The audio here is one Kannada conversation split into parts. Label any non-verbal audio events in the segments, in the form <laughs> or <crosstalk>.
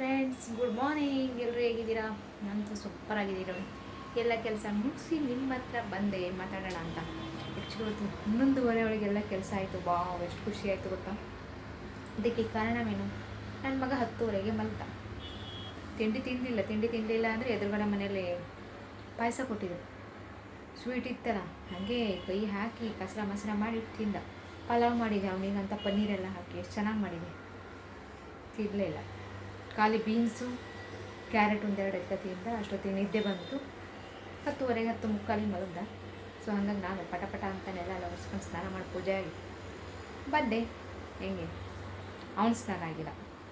ಫ್ರೆಂಡ್ಸ್ ಗುಡ್ ಮಾರ್ನಿಂಗ್ ಎಲ್ಲರೂ ಹೇಗಿದ್ದೀರಾ? ನಂತೂ ಸೂಪರ್ ಆಗಿದ್ದೀರ ಎಲ್ಲ ಕೆಲಸ ಮುಗಿಸಿ ನಿಮ್ಮ ಹತ್ರ ಬಂದೆ ಮಾತಾಡೋಣ ಅಂತ. ಆ್ಯಕ್ಚುಲಿ ಇವತ್ತು ಹನ್ನೊಂದುವರೆ ಒಳಗೆಲ್ಲ ಕೆಲಸ ಆಯಿತು. ಬಾ ಎಷ್ಟು ಖುಷಿ ಆಯಿತು ಗೊತ್ತಾ? ಇದಕ್ಕೆ ಕಾರಣವೇನು? ನನ್ನ ಮಗ ಹತ್ತುವರೆಗೆ ಮಲ್ತ. ತಿಂಡಿ ತಿಂದಿಲ್ಲ, ತಿಂಡಿ ತಿನ್ನಲಿಲ್ಲ ಅಂದರೆ ಎದುರುಗಡೆ ಮನೆಯಲ್ಲಿ ಪಾಯಸ ಕೊಟ್ಟಿದ್ರು. ಸ್ವೀಟ್ ಇತ್ತಲ್ಲ, ಹಾಗೆ ಕೈ ಹಾಕಿ ಕಸರ ಮಸರ ಮಾಡಿ ತಿಂದ ಪಲಾವ್ ಮಾಡಿದೆ ಅವನಿಗಂತ, ಪನ್ನೀರೆಲ್ಲ ಹಾಕಿ, ಎಷ್ಟು ಚೆನ್ನಾಗಿ ಮಾಡಿದೆ. ತಿನ್ನಲಿಲ್ಲ ಖಾಲಿ ಬೀನ್ಸು, ಕ್ಯಾರೆಟ್ ಒಂದೆರಡು ಎತ್ತತಿಯಿಂದ ಅಷ್ಟೊತ್ತಿಗೆ ನಿದ್ದೆ ಬಂತು. ಹತ್ತುವರೆಗೆ ಹತ್ತು ಮುಕ್ಕಾಲಿಗೆ ಮಲಗ್ದ ಸೊ ಹಂಗಾಗಿ ನಾನು ಪಟ ಪಟ ಅಂತಾನೆಲ್ಲ ಎಲ್ಲ ಒರೆಸ್ಕೊಂಡು ಸ್ನಾನ ಮಾಡಿ ಪೂಜೆ ಆಗಿ ಬಂದೆ. ಹೆಂಗೆ? ಅವನ ಸ್ನಾನ ಆಗಿಲ್ಲ.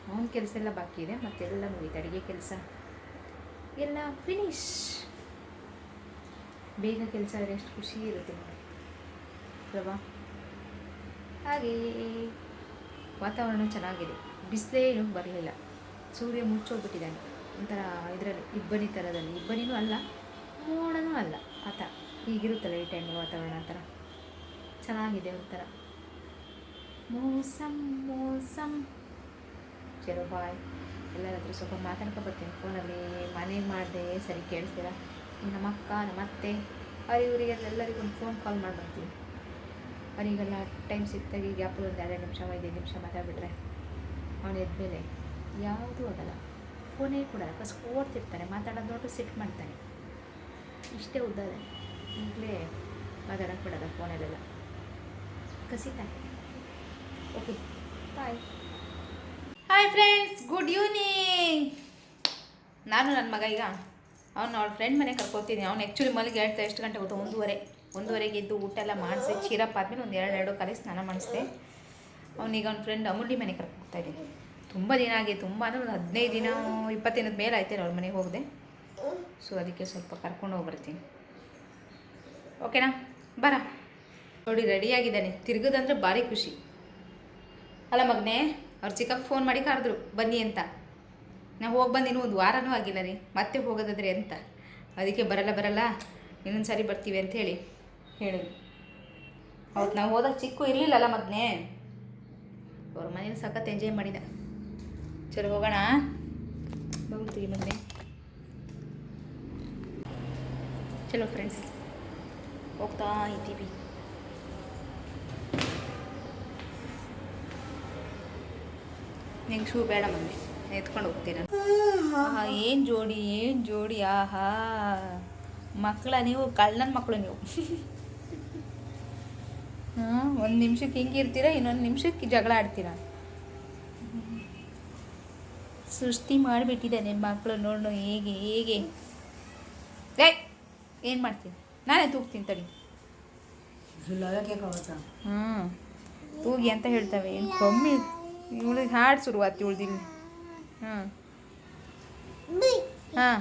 ಅವನ ಕೆಲಸ ಎಲ್ಲ ಬಾಕಿ ಇದೆ. ಮತ್ತೆಲ್ಲ ಮುಗೀತು ಅಡುಗೆ ಕೆಲಸ. ಎಲ್ಲ ಫಿನಿಶ್ ಬೇಗ ಕೆಲಸ ಆದರೆ ಎಷ್ಟು ಖುಷಿ ಇರುತ್ತೆ ನೋಡಿ. ಅಲ್ವಾ ಹಾಗೆ. ವಾತಾವರಣ ಚೆನ್ನಾಗಿದೆ. ಬಿಸಿಲೇ ಏನು ಬರಲಿಲ್ಲ. ಸೂರ್ಯ ಮುಚ್ಚೋಗ್ಬಿಟ್ಟಿದ್ದಾನೆ. ಒಂಥರ ಇದರಲ್ಲಿ, ಇಬ್ಬನಿ ಥರದಲ್ಲಿ. ಇಬ್ಬನಿನೂ ಅಲ್ಲ, ಮೋಡನೂ ಅಲ್ಲ. ಆ ಥರ. ಹೀಗಿರುತ್ತಲ್ಲ ಈ ಟೈಮ್ ವಾತಾವರಣ ಆ ಥರ. ಚೆನ್ನಾಗಿದೆ ಒಂಥರ. ಮೋಸಂ ಮೋಸಮ್ ಚಲೋ ಬಾಯ್ ಎಲ್ಲರ ಹತ್ರ ಸ್ವಲ್ಪ ಮಾತಾಡ್ಕೊ ಬರ್ತೀನಿ ಫೋನಲ್ಲಿ ಮನೆಗೆ ಮಾಡಿದೆ, ಸರಿ ಕೇಳ್ತೀರಾ ನಮ್ಮ ಅಕ್ಕ, ನಮ್ಮ ಅತ್ತೆ ಅವ್ರು ಇವರಿಗೆಲ್ಲರಿಗೂ ಒಂದು ಫೋನ್ ಕಾಲ್ ಮಾಡ್ಬರ್ತೀನಿ. ಅವರಿಗೆಲ್ಲ ಟೈಮ್ ಸಿಕ್ತಾಗ ಈಗ ಯಾಪಲ್ಲಿ ಒಂದು ಎರಡು ನಿಮಿಷ ಐದು ನಿಮಿಷ ಮಾತಾಡ್ಬಿಟ್ರೆ, ಅವನು ಎದ್ಮೇಲೆ ಯಾವುದೂ ಆಗಲ್ಲ. ಫೋನೇ ಕೂಡ ಫಸ್ಟ್ ಓಡ್ತಿರ್ತಾನೆ ಮಾತಾಡೋದು ನೋಟು ಸಿಟ್ ಮಾಡ್ತಾನೆ. ಇಷ್ಟೇ ಉದ್ದಾರೆ ಈಗಲೇ ಮಾತಾಡೋಕೆ ಬಿಡಲ್ಲ ಫೋನಲ್ಲೆಲ್ಲ. ಕಸಿತಾನೆ okay bye hi friends good evening ನಾನು ನನ್ನ ಮಗ ಈಗ. ಅವ್ನು ಅವಳ ಫ್ರೆಂಡ್ ಮನೆ ಕರ್ಕೋತೀನಿ ಅವ್ನು ಆ್ಯಕ್ಚುಲಿ ಮಲ್ಲಿಗೆ ಹೇಳ್ತಾ ಎಷ್ಟು ಗಂಟೆ ಗೊತ್ತಾ ಒಂದೂವರೆ. ಒಂದೂವರೆಗೆ ಎದ್ದು ಊಟ ಎಲ್ಲ ಮಾಡಿಸಿ ಚೀರಪ್ಪ ಆದಮೇಲೆ ಒಂದು ಎರಡು ಎರಡು ಕಾಲೇಜ್ ಸ್ನಾನ ಮಾಡಿಸಿದೆ. ಅವನೀಗ ಅವ್ನ ಫ್ರೆಂಡ್ ಅಮುಂಡಿ ಮನೆ ಕರ್ಕೋಗ್ತಾ ಹೋಗ್ತಾ ಇದ್ದೀನಿ. ತುಂಬ ದಿನ ಆಗಿ, ತುಂಬ ಅಂದರೆ ಒಂದು ಹದಿನೈದು ದಿನ, ಇಪ್ಪತ್ತು ದಿನದ ಮೇಲೆ ಆಯ್ತೇನೆ ಅವ್ರ ಮನೆಗೆ ಹೋಗಿದೆ. ಸೊ ಅದಕ್ಕೆ ಸ್ವಲ್ಪ ಕರ್ಕೊಂಡು ಹೋಗ್ಬರ್ತೀನಿ. ಓಕೆನಾ ಬರ. ನೋಡಿ ರೆಡಿಯಾಗಿದ್ದಾನೆ ತಿರ್ಗದಂದ್ರೆ ಭಾರಿ ಖುಷಿ. ಅಲ್ಲ ಮಗನೇ, ಅವ್ರು ಚಿಕ್ಕಪ್ಪ ಫೋನ್ ಮಾಡಿ ಕರೆದ್ರು, ಬನ್ನಿ ಅಂತ. ನಾವು ಹೋಗಿ ಬಂದು ಇನ್ನೂ ಒಂದು ವಾರನೂ ಆಗಿಲ್ಲ ರೀ, ಮತ್ತೆ ಹೋಗೋದಾದ್ರೆ ಅಂತ. ಅದಕ್ಕೆ ಬರಲ್ಲ ಬರಲ್ಲ ಇನ್ನೊಂದು ಸಾರಿ ಬರ್ತೀವಿ ಅಂತ ಹೇಳಿ ಹೇಳಿ ಹೌದು ನಾವು ಹೋದಾಗ ಚಿಕ್ಕು ಇರಲಿಲ್ಲಲ್ಲ ಮಗನೇ? ಅವ್ರ ಮನೇಲಿ ಸಖತ್ ಎಂಜಾಯ್ ಮಾಡಿದ. ಚಲೋ ಹೋಗೋಣ. ಬಂದ್ಬಿಡ್ತೀವಿ ಮತ್ತೆ ಚಲೋ ಫ್ರೆಂಡ್ಸ್ ಹೋಗ್ತಾ ಇದ್ದೀವಿ. ನಿಂಗೆ ಶೂ ಬೇಡ ಮಮ್ಮಿ. ಎತ್ಕೊಂಡು ಹೋಗ್ತೀರ? ಏನು ಜೋಡಿ ಏನು ಜೋಡಿ, ಆಹಾ. ಮಕ್ಕಳ ನೀವು, ಕಳ್ಳನ ಮಕ್ಕಳು ನೀವು. ಹಾಂ, ಒಂದು ನಿಮಿಷಕ್ಕೆ ಹಿಂಗೆ ಇರ್ತೀರಾ, ಇನ್ನೊಂದು ನಿಮಿಷಕ್ಕೆ ಜಗಳ ಆಡ್ತೀರಾ? ಸೃಷ್ಟಿ ಮಾಡಿಬಿಟ್ಟಿದ್ದಾನೆ ಮಕ್ಕಳು ನೋಡು ಹೇಗೆ ಹೇಗೆ. ಏ ಏನು ಮಾಡ್ತೀನಿ ನಾನೇ ತೂಗ್ತೀನಿ ತಡಿ. ಹ್ಞೂ ತೂಗಿ ಅಂತ ಹೇಳ್ತವೆ. ಏನು ಕಮ್ಮಿ. ಇವಳಿಗೆ ಹಾಡು ಶುರುವಾತಿ ಉಳ್ದಿಲ್ಲ ಹಾಂ ಹಾಂ.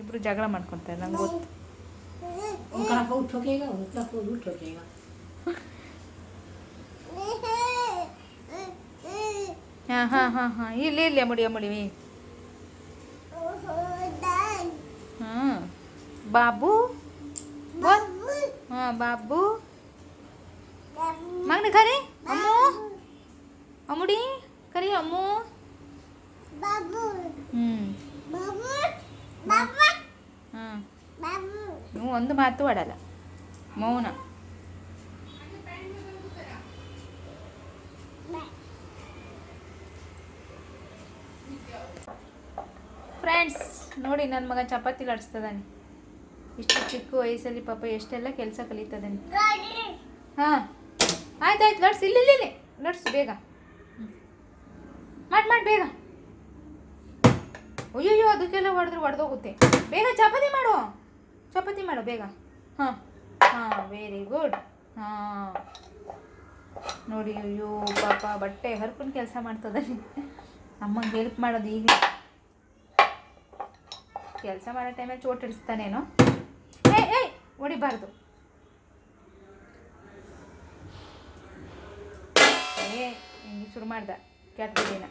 ಇಬ್ಬರು ಜಗಳ ಮಾಡ್ಕೊತಾರೆ ನಂಗೆ ಗೊತ್ತು. ಉಠೋಕೇಗ <laughs> ಹಾಂ ಹಾಂ ಹಾಂ ಹಾಂ ಇಲ್ಲಿ ಇಲ್ಲಿ ಮುಡಿ ಮುಡಿ ಹಾಂ ಬಾಬು ಹಾಂ ಬಾಬು ಮಗನ ಖರೆ ಅಮ್ಮು ಅಮ್ಮುಡಿ ಕರಿ ಅಮ್ಮು ಹ್ಞೂ ಹಾಂ ನೀವು ಒಂದು ಮಾತು ಆಡಲ್ಲ ಮೌನ ಫ್ರೆಂಡ್ಸ್ ನೋಡಿ ನನ್ನ ಮಗ ಚಪಾತಿ ಲಡಿಸ್ತದಾನೆ. ಇಷ್ಟು ಚಿಕ್ಕ ವಯಸ್ಸಲ್ಲಿ ಪಾಪ ಎಷ್ಟೆಲ್ಲ ಕೆಲಸ ಕಲಿತದಾನೆ. ಹಾಂ ಆಯ್ತು ಆಯ್ತು ಲಡ್ಸ್, ಇಲ್ಲಿ ಇಲ್ಲಿ ಲಡ್ಸು, ಬೇಗ. ಮಾಡಿ ಮಾಡಿ, ಬೇಗ. ಅಯ್ಯೋ ಅದಕ್ಕೆಲ್ಲ ಹೊಡೆದ್ರೆ ಹೊಡೆದೋಗುತ್ತೆ ಬೇಗ ಚಪಾತಿ ಮಾಡು. ಚಪಾತಿ ಮಾಡು, ಬೇಗ. ಹಾಂ ಹಾಂ ವೆರಿ ಗುಡ್ ಹಾಂ. ನೋಡಿ ಅಯ್ಯೋ ಪಾಪ ಬಟ್ಟೆ ಹರ್ಕೊಂಡು ಕೆಲಸ ಮಾಡ್ತದಾನೆ. ಅಮ್ಮಂಗೆ ಹೆಲ್ಪ್ ಮಾಡೋದು ಈಗ. ಕೆಲಸ ಮಾಡೋ ಟೈಮಲ್ಲಿ ಚೋಟ್ ಹಿಡಿಸ್ತಾನೇನೋ. ಏಯ್ ಏಯ್ ಹೊಡಿಬಾರ್ದು. ಏ ಶುರು ಮಾಡ್ದ. ಕೆಟ್ಟ ದಿನ